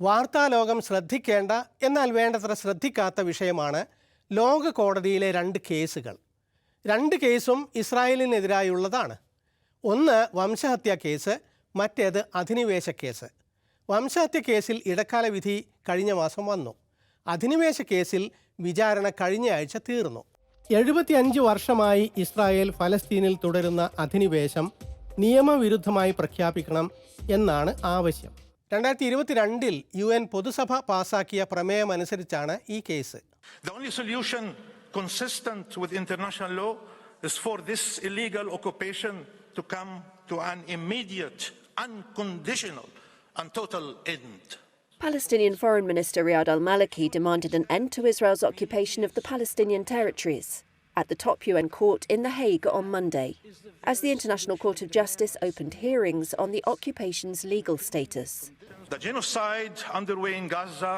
വാർത്താലോകം ശ്രദ്ധിക്കേണ്ട എന്നാൽ വേണ്ടത്ര ശ്രദ്ധിക്കാത്ത വിഷയമാണ് ലോക കോടതിയിലെ രണ്ട് കേസുകൾ. രണ്ട് കേസും ഇസ്രായേലിനെതിരായുള്ളതാണ്. ഒന്ന് വംശഹത്യ കേസ് മറ്റേത് അധിനിവേശ കേസ്. വംശഹത്യ കേസിൽ ഇടക്കാല വിധി കഴിഞ്ഞ മാസം വന്നു. അധിനിവേശ കേസിൽ വിചാരണ കഴിഞ്ഞ ആഴ്ച തീർന്നു. എഴുപത്തിയഞ്ച് വർഷമായി ഇസ്രായേൽ ഫലസ്തീനിൽ തുടരുന്ന അധിനിവേശം നിയമവിരുദ്ധമായി പ്രഖ്യാപിക്കണം എന്നാണ് ആവശ്യം. രണ്ടായിരത്തി ഇരുപത്തിരണ്ടിൽ യു എൻ പൊതുസഭ പാസാക്കിയ പ്രമേയമനുസരിച്ചാണ് ഈ case The only solution consistent with international law is for this illegal occupation to come to an immediate, unconditional, and total end. Palestinian Foreign Minister Riyad al Maliki demanded an end to Israel's occupation of the Palestinian territories At the top UN court in The Hague on Monday, as the International Court of Justice opened hearings on the occupation's legal status. The genocide underway in Gaza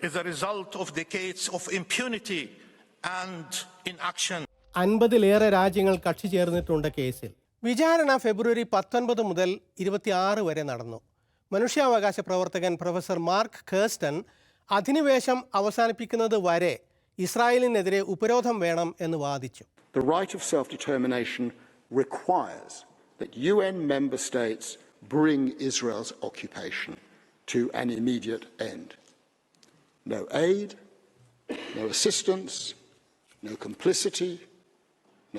is a result of decades of impunity and inaction. അൻപതിലേറെ രാജ്യങ്ങൾ കക്ഷി ചേർന്നിട്ടുണ്ട് കേസിൽ വിചാരണ ഫെബ്രുവരി പത്തൊൻപത് മുതൽ ഇരുപത്തിയാറ് വരെ നടന്നു മനുഷ്യാവകാശ പ്രവർത്തകൻ പ്രൊഫസർ മാർക്ക് കേസ്റ്റൺ അധിനിവേശം അവസാനിപ്പിക്കുന്നത് വരെ ഇസ്രായേലിനെതിരെ ഉപരോധം വേണം എന്ന് വാദിച്ചു The right of self determination requires that UN member states bring Israel's occupation to an immediate end. No aid, no assistance, no complicity,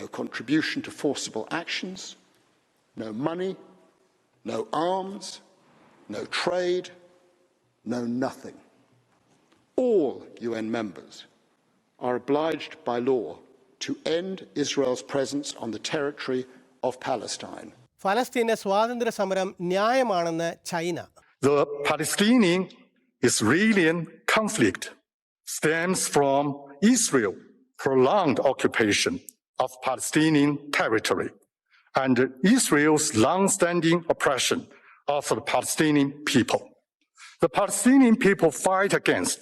no contribution to forcible actions, no money, no arms, no trade, no nothing. All UN members are obliged by law to end Israel's presence on the territory of Palestine. ഫലസ്തീന്റെ സ്വാതന്ത്ര്യ സമരം ന്യായമാണെന്ന് China The Palestinian Israelian conflict stems from Israel's prolonged occupation of Palestinian territory and Israel's long-standing oppression of the Palestinian people. The Palestinian people fight against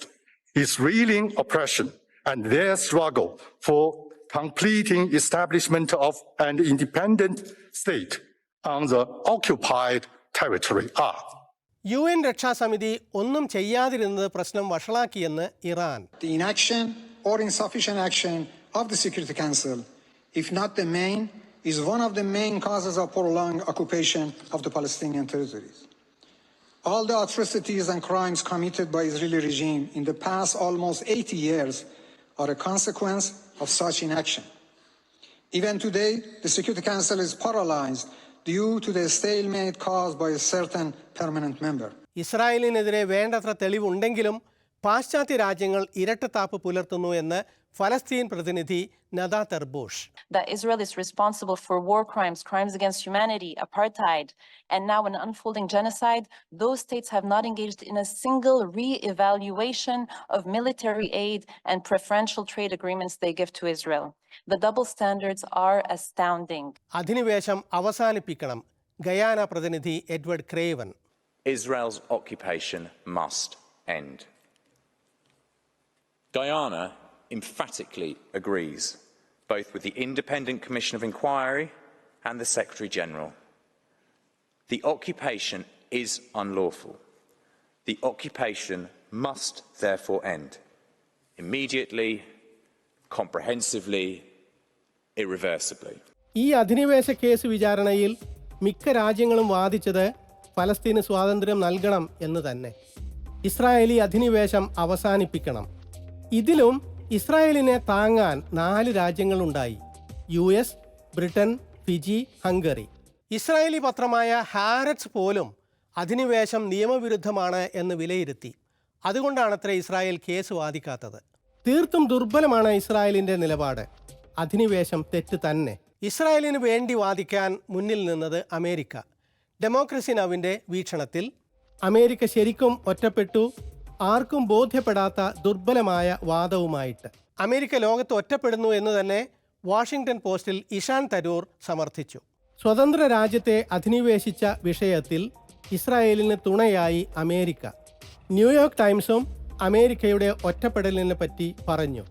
Israeli oppression and their struggle for completing establishment of an independent state on the occupied territory are. U N രക്ഷാസമിതി ഒന്നും ചെയ്യാതിരുന്നത് പ്രശ്നം വഷളാക്കിയെന്ന് Iran the inaction or insufficient action of the Security Council, if not the main, is one of the main causes of prolonged occupation of the Palestinian territories. All the atrocities and crimes committed by Israeli regime in the past almost 80 years are a consequence of such inaction. Even today, the Security Council is paralyzed due to the stalemate caused by a certain permanent member. ഇസ്രായേലിനെതിരെ വേണ്ടത്ര തെളിവുണ്ടെങ്കിലും പാശ്ചാത്യ രാജ്യങ്ങൾ ഇരട്ടത്താപ്പ് പുലർത്തുന്നു എന്ന് ഫലസ്തീൻ പ്രതിനിധി നദാ തെർബോഷ് that Israel is responsible for war crimes, crimes against humanity, apartheid, and now an unfolding genocide, those states have not engaged in a single re-evaluation of military aid and preferential trade agreements they give to Israel. The double standards are astounding. അധിനിവേശം അവസാനിപ്പിക്കണം Guyana പ്രതിനിധി Edward Craven Israel's occupation must end. Guyana emphatically agrees, both with the Independent Commission of Inquiry and the Secretary General. The occupation is unlawful. The occupation must therefore end immediately, comprehensively, irreversibly. ഈ അധിനിവേശ case വിചാരണയിൽ മിക്ക രാജ്യങ്ങളും വാദിച്ചത് ഫലസ്തീന് സ്വാതന്ത്ര്യം നൽകണം എന്ന് തന്നെ Israeli അധിനിവേശം അവസാനിപ്പിക്കണം ഇതിലും ഇസ്രായേലിനെ താങ്ങാൻ നാല് രാജ്യങ്ങളുണ്ടായി. U S Britain Fiji Hungary. Israeli പത്രമായ Haaretz പോലും അധിനിവേശം നിയമവിരുദ്ധമാണ് എന്ന് വിലയിരുത്തി. അതുകൊണ്ടാണത്ര ഇസ്രായേൽ കേസ് വാദിക്കാത്തത്. തീർത്തും ദുർബലമാണ് ഇസ്രായേലിന്റെ നിലപാട്. അധിനിവേശം തെറ്റ് തന്നെ. ഇസ്രായേലിന് വേണ്ടി വാദിക്കാൻ മുന്നിൽ നിന്നത് അമേരിക്ക. ഡെമോക്രസി നവിന്റെ വീക്ഷണത്തിൽ അമേരിക്ക ശരിക്കും ഒറ്റപ്പെട്ടു ആർക്കും ബോധ്യപ്പെടാത്ത ദുർബലമായ വാദവുമായിട്ട്. അമേരിക്ക ലോകത്ത് ഒറ്റപ്പെടുന്നു എന്ന് തന്നെ വാഷിംഗ്ടൺ പോസ്റ്റിൽ ഇഷാൻ തരൂർ സമർത്ഥിച്ചു. സ്വതന്ത്ര രാജ്യത്തെ അധിനിവേശിച്ച വിഷയത്തിൽ ഇസ്രായേലിന് തുണയായി അമേരിക്ക. ന്യൂയോർക്ക് ടൈംസും അമേരിക്കയുടെ ഒറ്റപ്പെടലിനെ പറ്റി പറഞ്ഞു.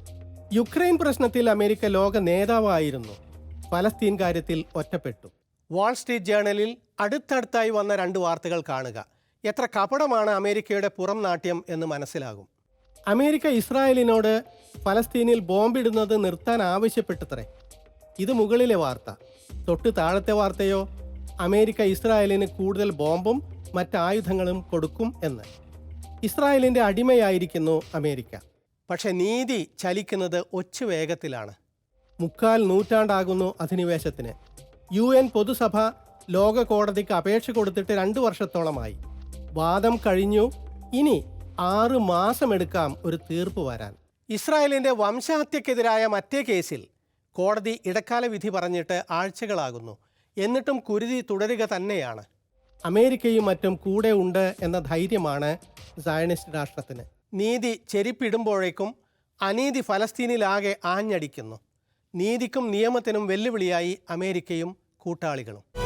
യുക്രൈൻ പ്രശ്നത്തിൽ അമേരിക്ക ലോക നേതാവായിരുന്നു. ഫലസ്തീൻ കാര്യത്തിൽ ഒറ്റപ്പെട്ടു. വാൾസ്ട്രീറ്റ് ജേർണലിൽ അടുത്തടുത്തായി വന്ന രണ്ട് വാർത്തകൾ കാണുക. എത്ര കപടമാണ് അമേരിക്കയുടെ പുറം നാട്യം എന്ന് മനസ്സിലാകും. അമേരിക്ക ഇസ്രായേലിനോട് ഫലസ്തീനിൽ ബോംബിടുന്നത് നിർത്താൻ ആവശ്യപ്പെട്ടത്രേ. ഇത് മുകളിലെ വാർത്ത. തൊട്ട് താഴത്തെ വാർത്തയോ? അമേരിക്ക ഇസ്രായേലിന് കൂടുതൽ ബോംബും മറ്റായുധങ്ങളും കൊടുക്കും എന്ന്. ഇസ്രായേലിന്റെ അടിമയായിരിക്കുന്നു അമേരിക്ക. പക്ഷെ നീതി ചലിക്കുന്നത് ഒച്ചു വേഗത്തിലാണ്. മുക്കാൽ നൂറ്റാണ്ടാകുന്നു അധിനിവേശത്തിന്. യു എൻ പൊതുസഭ ലോക കോടതിക്ക് അപേക്ഷ കൊടുത്തിട്ട് രണ്ടു വർഷത്തോളമായി. വാദം കഴിഞ്ഞു. ഇനി ആറ് മാസമെടുക്കാം ഒരു തീർപ്പ് വരാൻ. ഇസ്രായേലിന്റെ വംശഹത്യക്കെതിരായ മറ്റേ കേസിൽ കോടതി ഇടക്കാല വിധി പറഞ്ഞിട്ട് ആഴ്ചകളാകുന്നു. എന്നിട്ടും കുരുതി തുടരുക തന്നെയാണ്. അമേരിക്കയും മറ്റും കൂടെ ഉണ്ട് എന്ന ധൈര്യമാണ് സയണിസ്റ്റ് രാഷ്ട്രത്തിന്. നീതി ചെരിപ്പിടുമ്പോഴേക്കും അനീതി ഫലസ്തീനിലാകെ ആഞ്ഞടിക്കുന്നു. നീതിക്കും നിയമത്തിനും വെല്ലുവിളിയായി അമേരിക്കയും കൂട്ടാളികളും.